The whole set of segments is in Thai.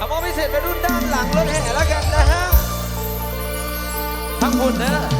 เอามอพิเศษไปรุ่นด้านหลังรถแห่แล้วกันนะฮะทั้งหมดนะ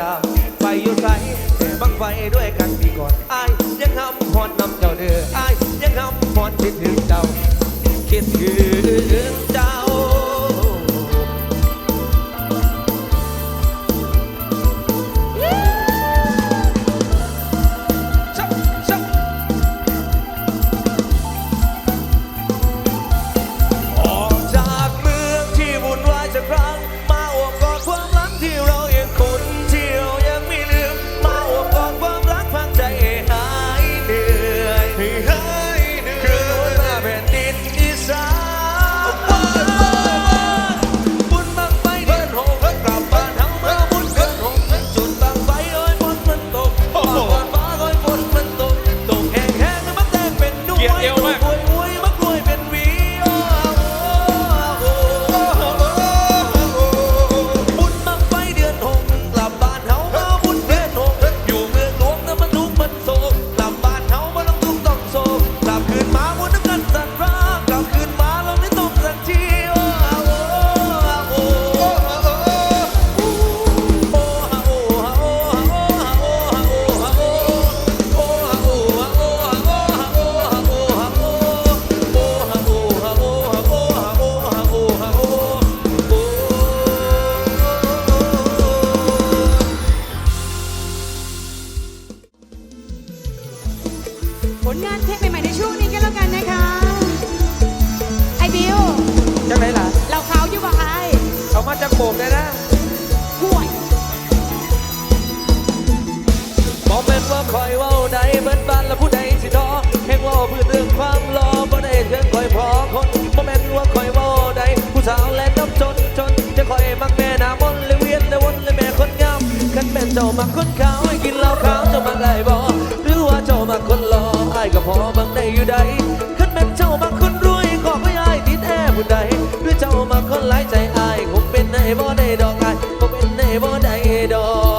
ดาไปอยู่ไกลแต่บังไฟด้วยกันปีก่อนอายยังทำพอดนำเจ้าเด้อไอายยังทำพอดคิดถึงเจ้า คิดถึงเจ้า คนขาวให้กินเหล้าขาวเจ้ามากไอ้บ่หรือว่าเจ้ามาคนหล่อไอ้ก็พอบังได้อยู่ใดขึ้นแม่นเจ้ามาคนรวยขอให้ออ้ติดแอผู้ใดหรือเจ้ามาคนหลายใจไอ้คงเป็นในบ่ได้ดอกไอ้คงเป็นในบ่ได้ดอก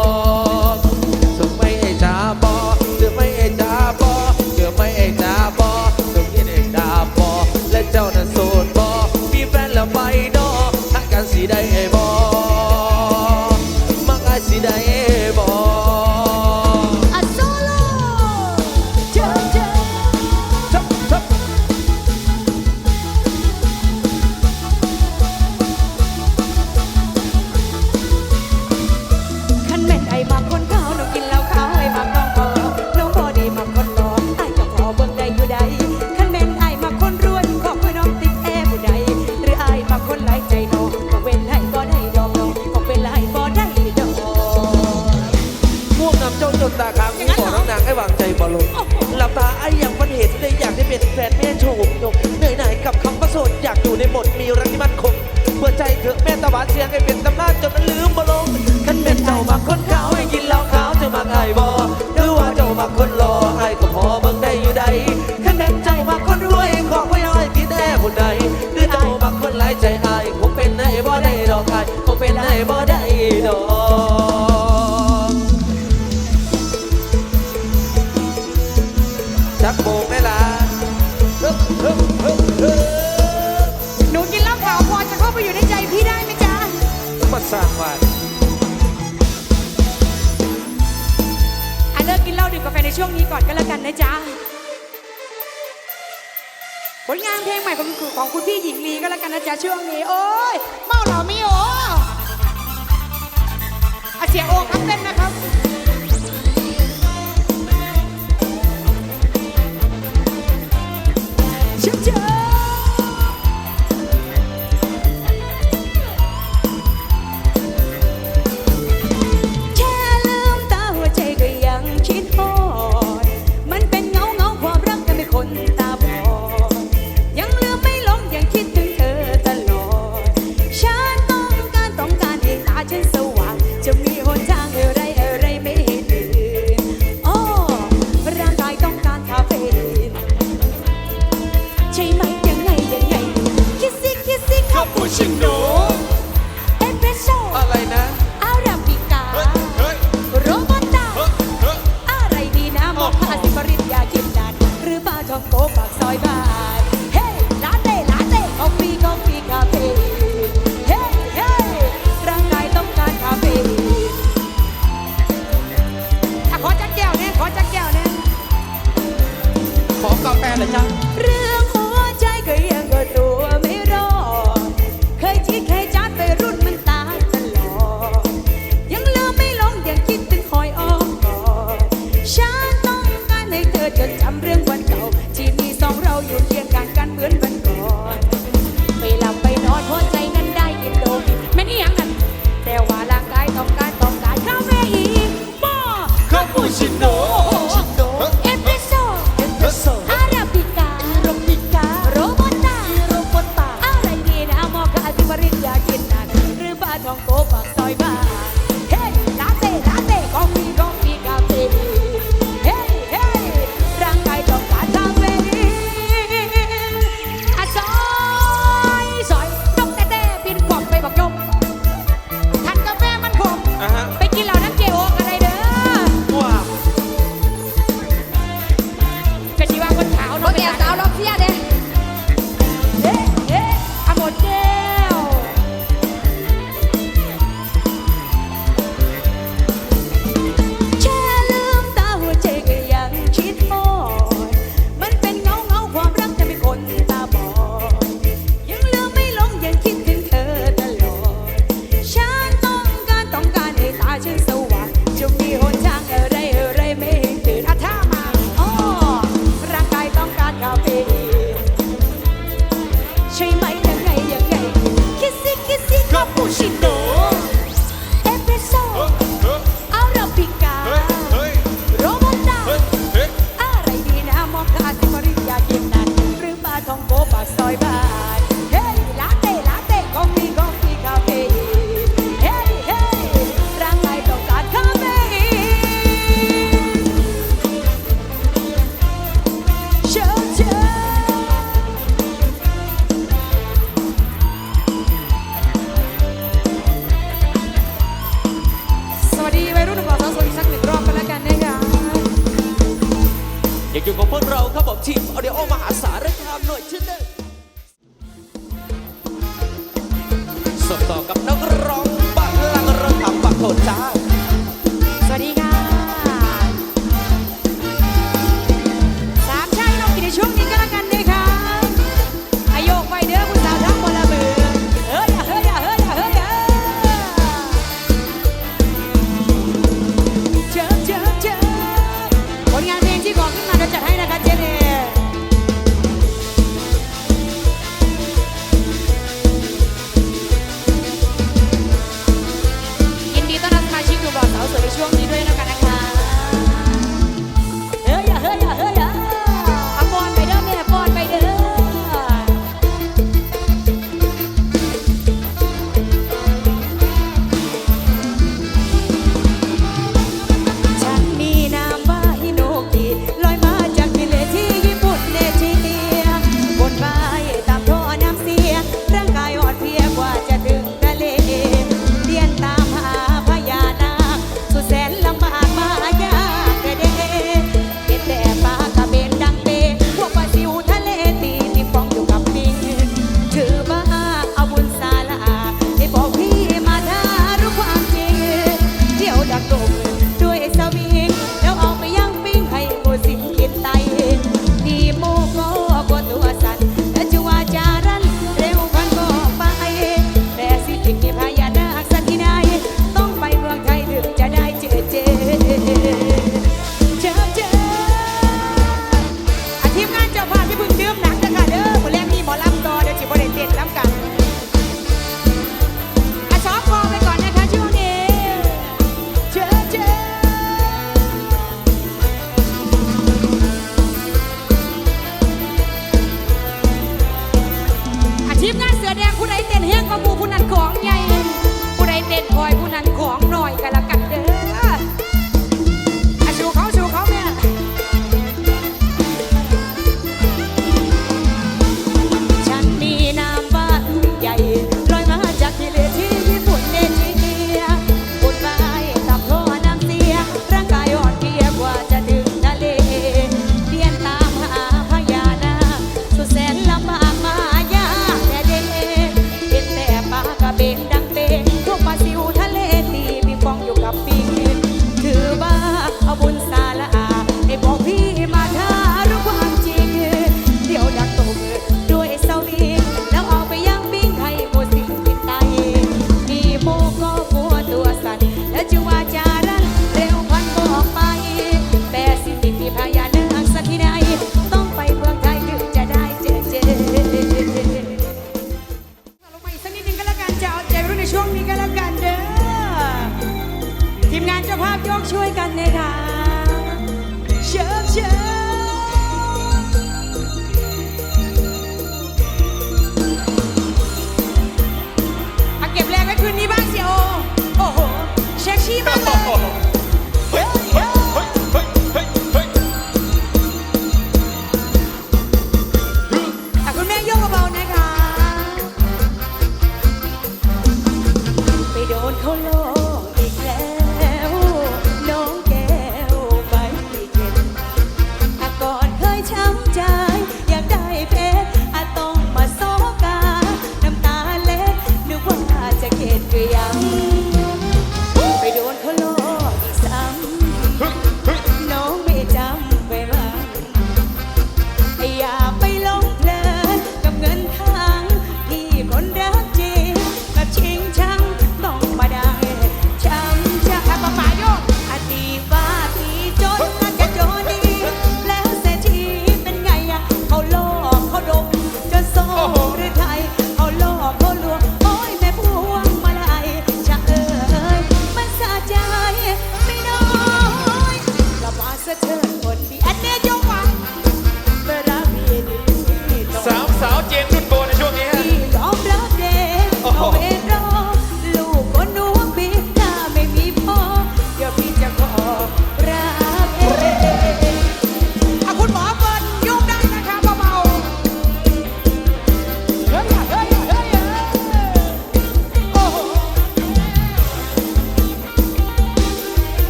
คือแม่ตาหวานเสียงให้เป็นตำนานจนมันลืมบ่ลงขันเป็นเจ้ามาคนเขาให้กินเหล้าขาวเธมาไอ้บ่ 我不要找洛基亚的。 สดต่อกับนักร้อง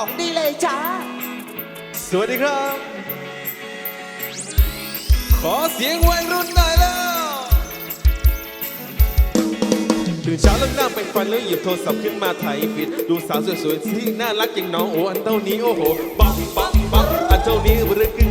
ของดีเลยจ้า สวัสดีครับ ขอเสียงวัยรุ่นหน่อยแล้วตื่นเช้าแล้วน้างเป็นฟันแล้วหยิบโทรศัพท์ขึ้นมาถ่ายฟิตดูสาวสวยๆที่น่ารักอย่างน้องโอ้อันเท่านี้โอ้โหบ๊องปังปังอันเท่านี้เรื่องกึ่ง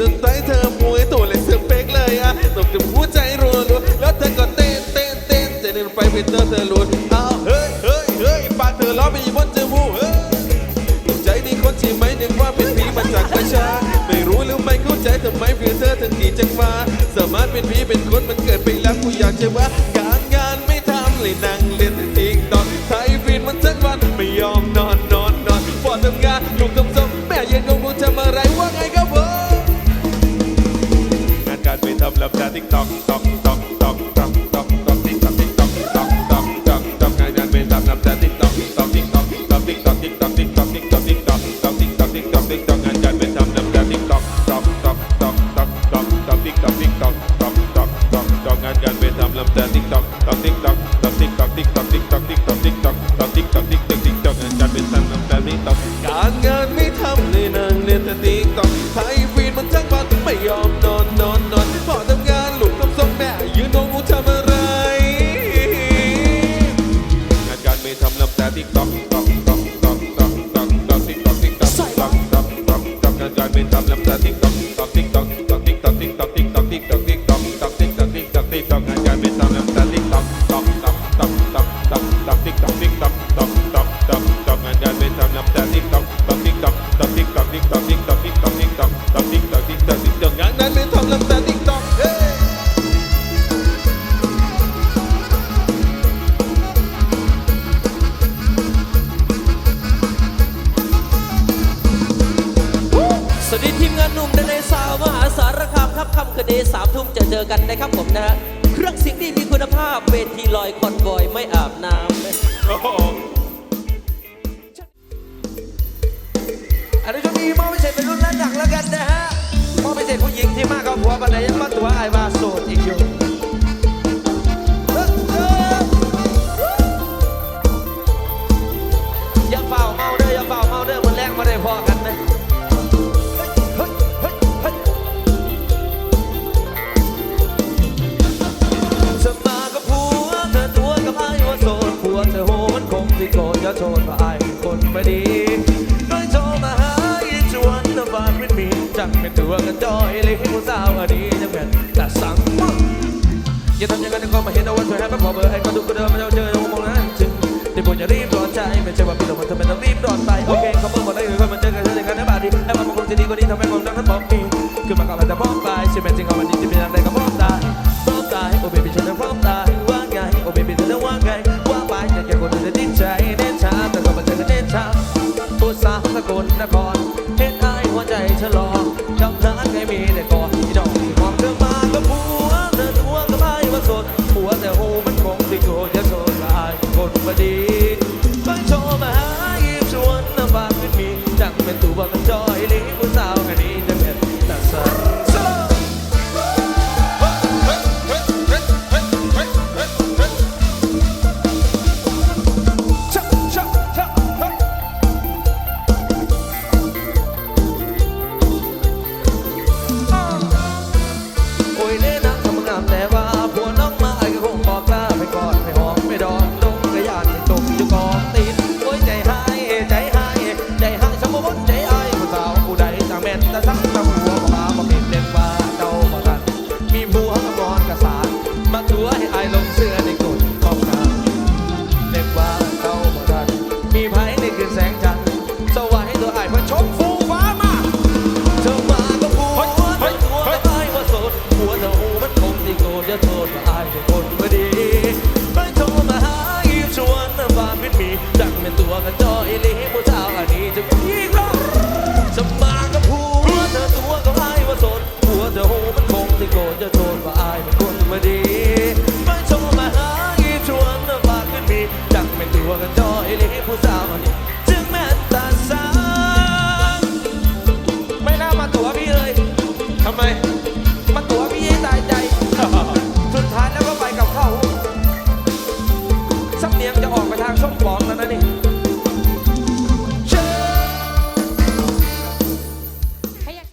จนใจเธอมวยตัวเลยเสียเป๊กเลยอะตบจมูกใจรัวรัวแล้วเธอก็เต้นเต้นเต้นจะเดินไปเป็นเธอเธอรัวอ้าวเฮ้ยเฮ้ยเฮ้ยปากเธอล้อไปบนจมูกเฮ้ยใจดีคนที่ไม่นึกว่าเป็นผีมาจากประชา ไม่รู้หรือไม่เข้าใจทำไมเพื่อเธอถึงขี่จังมา สามารถเป็นผีเป็นคนมันเกิดไปแล้วกูอยากจะว่า tock, tick tock. ว่าไอ้มาโสดอีกอยู่ย่าเป่าเมาเด้อย่าเป่าเมาเด้อมันแรงมาได้พอกันนะจะมากับผัวเธอตัวกับไอ้ว่าโสดผัวเธอโหนคงที่โกรธอย่าโทษว่าไอ้คนไม่ดีน้ยโทรมาหาอีชวนเธากเดีจังเป็นตัวกันจอยเลยผู้สาวอดี ก็มาเห็นเอาวันสวยให้มาพอเบอร์ไอ้ก็ดูก็เดินมาเจอเจอมองนั้นจึงแต่ผย่ารีบร้อนใจไม่ใช่ว่าพี่เรามันทำไมต้องรีบร้อนไปโอเคเขาเพิ่งบอกได้เลยว่ามันเจอกันเจอกันนะบาดีแห้มันมาคงจะดีกว่านี้ทำไม 爱着过滤